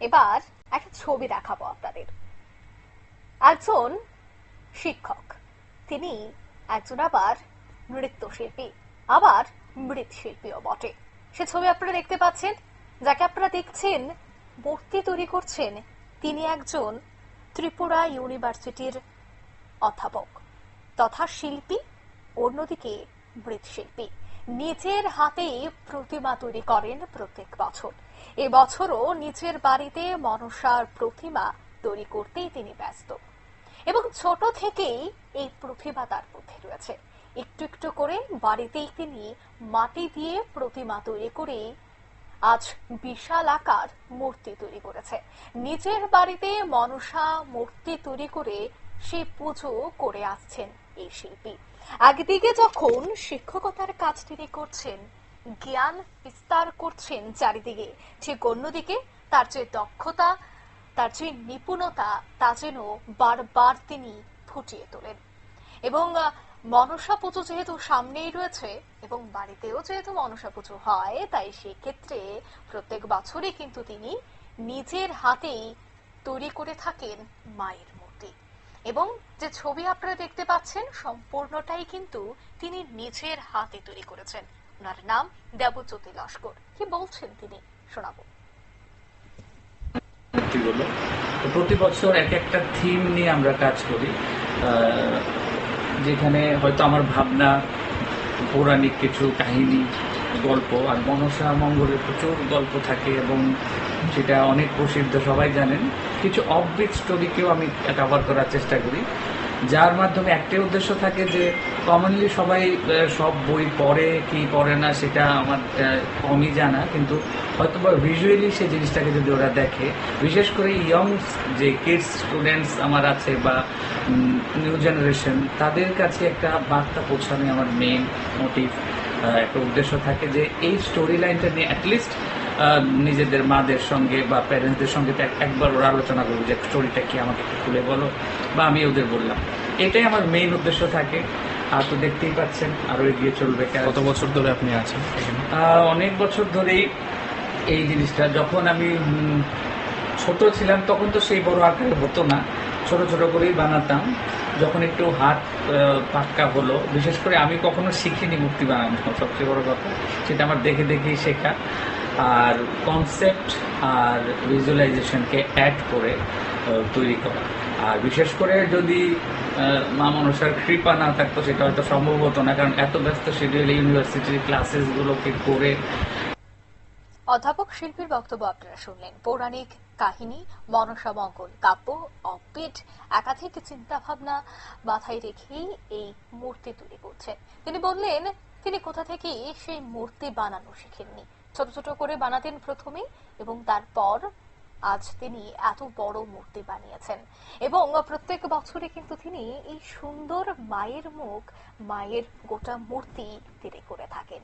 এবার একটা ছবি দেখাবো আপনাদের। একজন শিক্ষক, তিনি একজন আবার নৃত্যশিল্পী, আবার মৃৎশিল্পীও বটে। সে ছবি আপনারা দেখতে পাচ্ছেন, যাকে আপনারা দেখছেন, মূর্তি তৈরি করছেন তিনি একজন ত্রিপুরা ইউনিভার্সিটির অধ্যাপক, তথা শিল্পী, অন্যদিকে মৃৎশিল্পী। নিজের হাতেই প্রতিমা তৈরি করেন প্রত্যেক বছর। এবছরও নিজের বাড়িতে মনসার প্রতিমা তৈরি করতেই তিনি ব্যস্ত। এবং ছোট থেকেই এই প্রতিভা তার মধ্যে রয়েছে। একটু একটু করে বাড়িতেই তিনি মাটি দিয়ে প্রতিমা তৈরি করে আজ বিশাল আকার মূর্তি তৈরি করেছে। নিজের বাড়িতে মনসা মূর্তি তৈরি করে সে পুজো করে আসছেন। এই শিল্পী। একদিকে যখন শিক্ষকতার কাজ তিনি করছেন, জ্ঞান বিস্তার করছেন চারিদিকে, ঠিক অন্যদিকে তার যে দক্ষতা, তার যে নিপুণতা, তা যেন বারবার তিনি ফুটিয়ে তোলেন। এবং মনসা পুজো যেহেতু সামনেই রয়েছে এবং বাড়িতেও যেহেতু মনসা পুজো হয়, তাই সেক্ষেত্রে প্রত্যেক বছরই কিন্তু তিনি নিজের হাতেই তৈরি করে থাকেন মায়ের মূর্তি। এবং যে ছবি আপনারা দেখতে পাচ্ছেন, সম্পূর্ণটাই কিন্তু তিনি নিজের হাতে তৈরি করেছেন। ওনার নাম দেবজ্যোতি লস্কর। কি বলছেন তিনি? শোনাবো। প্রতি বছর এক একটা থিম নিয়ে আমরা কাজ করি। যেখানে হয়তো আমার ভাবনা, পৌরাণিক কিছু কাহিনী গল্প, আর মনসা মঙ্গলের প্রচুর গল্প থাকে এবং সেটা অনেক প্রসিদ্ধ, সবাই জানেন। কিছু অফবিট স্টোরিকেও আমি কভার করার চেষ্টা করি। যার মাধ্যমে একটাই উদ্দেশ্য থাকে যে কমনলি সবাই সব বই পড়ে কি পড়ে না সেটা আমার কমই জানা। কিন্তু হয়তো বা ভিজুয়ালি সেই জিনিসটাকে যদি ওরা দেখে, বিশেষ করে ইয়ং যে কিডস স্টুডেন্টস আমার আছে বা নিউ জেনারেশন তাদের কাছে একটা বার্তা পৌঁছানো আমার মেইন মোটিভ একটা উদ্দেশ্য থাকে যে এই স্টোরি লাইনটা নিয়ে অ্যাটলিস্ট নিজেদের মাদের সঙ্গে বা প্যারেন্টসদের সঙ্গে একবার ওরা আলোচনা করব যে স্টোরিটা কি আমাকে একটু খুলে বলো বা আমি ওদের বললাম। এটাই আমার মেইন উদ্দেশ্য থাকে। আর তো দেখতেই পাচ্ছেন আরও এগিয়ে চলবে কত বছর ধরে আপনি আছেন অনেক বছর ধরেই এই জিনিসটা। যখন আমি ছোট ছিলাম তখন তো সেই বড় আকারে হতো না। ছোট ছোট করেই বানাতাম। যখন একটু হাত পাক্কা হলো, বিশেষ করে আমি কখনো শিখিনি মূর্তি বানানো সবচেয়ে বড় কথা, সেটা আমার দেখে দেখেই শেখা। আর কনসেপ্ট আর ভিজুয়ালাইজেশনকে অ্যাড করে তৈরি করা। আর বিশেষ করে যদি মা মনসার কৃপা না থাকতো, সেটা হয়তো সম্ভব হতো না, কারণ এত ব্যস্ত শিডিউল ইউনিভার্সিটির ক্লাসেসগুলোকে করে অধ্যাপক শিল্পীর বক্তব্য আপনারা শুনলেন। পৌরাণিক কাহিনী, মনসা মঙ্গল কাব্য অপিট একাধিক চিন্তা ভাবনা মাথায় রেখেই এই মূর্তি তৈরি করছেন তিনি বললেন, তিনি কোথা থেকে সেই মূর্তি বানানো শিখেননি? ছোট ছোট করে বানাতেন প্রথমে এবং তারপর আজ তিনি এত বড় মূর্তি বানিয়েছেন। এবং প্রত্যেক বছরে কিন্তু তিনি এই সুন্দর মায়ের মুখ, মায়ের গোটা মূর্তি তিনি করে থাকেন।